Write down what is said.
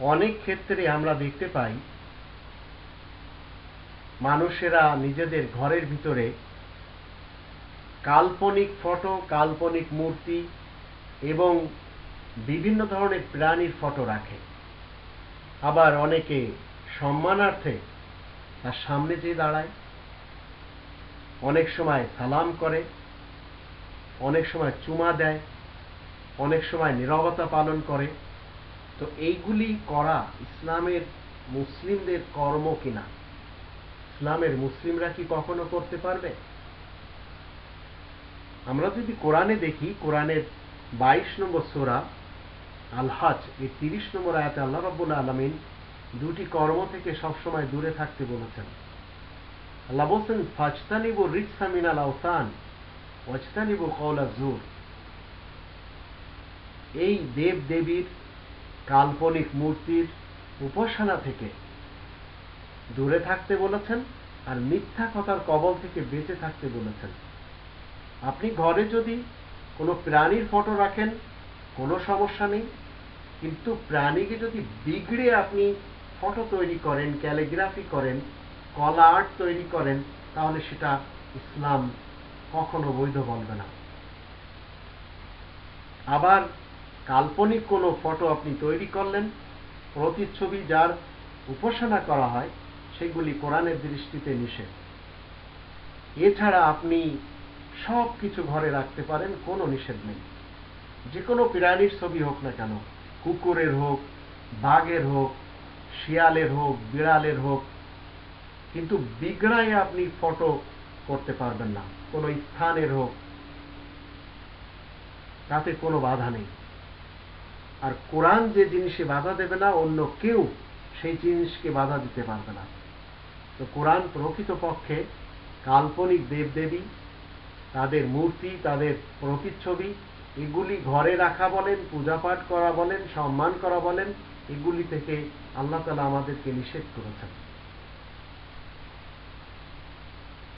অনেক ক্ষেত্রে আমরা দেখতে পাই, মানুষেরা নিজেদের ঘরের ভিতরে কাল্পনিক ফটো, কাল্পনিক মূর্তি এবং বিভিন্ন ধরনের প্রাণীর ফটো রাখে। আবার অনেকে সম্মানার্থে তার সামনে যেয়ে দাঁড়ায়, অনেক সময় সালাম করে অনেক সময় চুমা দেয়, অনেক সময় নীরবতা পালন করে। তো এইগুলি করা ইসলামের মুসলিমদের কর্ম কিনা? ইসলামের মুসলিমরা কি কখনো করতে পারবে? আমরা যদি কোরআনে দেখি, কোরআনের বাইশ নম্বর সোরা আল হজ এই তিরিশ নম্বর আয়াতে আল্লাহ রব্বুল আলমিন দুটি কর্ম থেকে সবসময় দূরে থাকতে বলেছেন। আল্লাহ বলছেন, ফাজতানিবু রিকসা মিনাল আওতান। ওয়াজতানিবু কওলা জুর এই দেব দেবীর কাল্পনিক মূর্তির উপাসনা থেকে দূরে থাকতে বলেছেন আর মিথ্যা কথার কবল থেকে বেঁচে থাকতে বলেছেন। আপনি ঘরে যদি কোনো প্রাণীর ফটো রাখেন, কোনো সমস্যা নেই, কিন্তু প্রাণীকে যদি বিগড়ে আপনি ফটো তৈরি করেন, ক্যালিগ্রাফি করেন কলা আর্ট তৈরি করেন, তাহলে সেটা ইসলাম কখনো বৈধ বলবে না। আবার কাল্পনিক কোনো ফটো আপনি তৈরি করলেন, প্রতিচ্ছবি যার উপাসনা করা হয়, সেগুলি কোরআনের দৃষ্টিতে নিষেধ। এছাড়া আপনি সব কিছু ঘরে রাখতে পারেন, কোনো নিষেধ নেই। যে কোনো প্রাণীর ছবি হোক না কেন, কুকুরের হোক, বাঘের হোক, শিয়ালের হোক, বিড়ালের হোক, কিন্তু বিগড়ায় আপনি ফটো করতে পারবেন না। কোনো স্থানের হোক, তাতে কোনো বাধা নেই। আর কোরআন যে জিনিসে বাধা দেবে না, অন্য কেউ সেই জিনিসকে বাধা দিতে পারবে না। তো কোরআন প্রকৃতপক্ষে কাল্পনিক দেবদেবী, তাদের মূর্তি, তাদের প্রতিচ্ছবি, এগুলি ঘরে রাখা বলেন পূজা পাঠ করা বলেন, সম্মান করা বলেন, এগুলি থেকে আল্লাহ তালা আমাদেরকে নিষেধ করেছেন।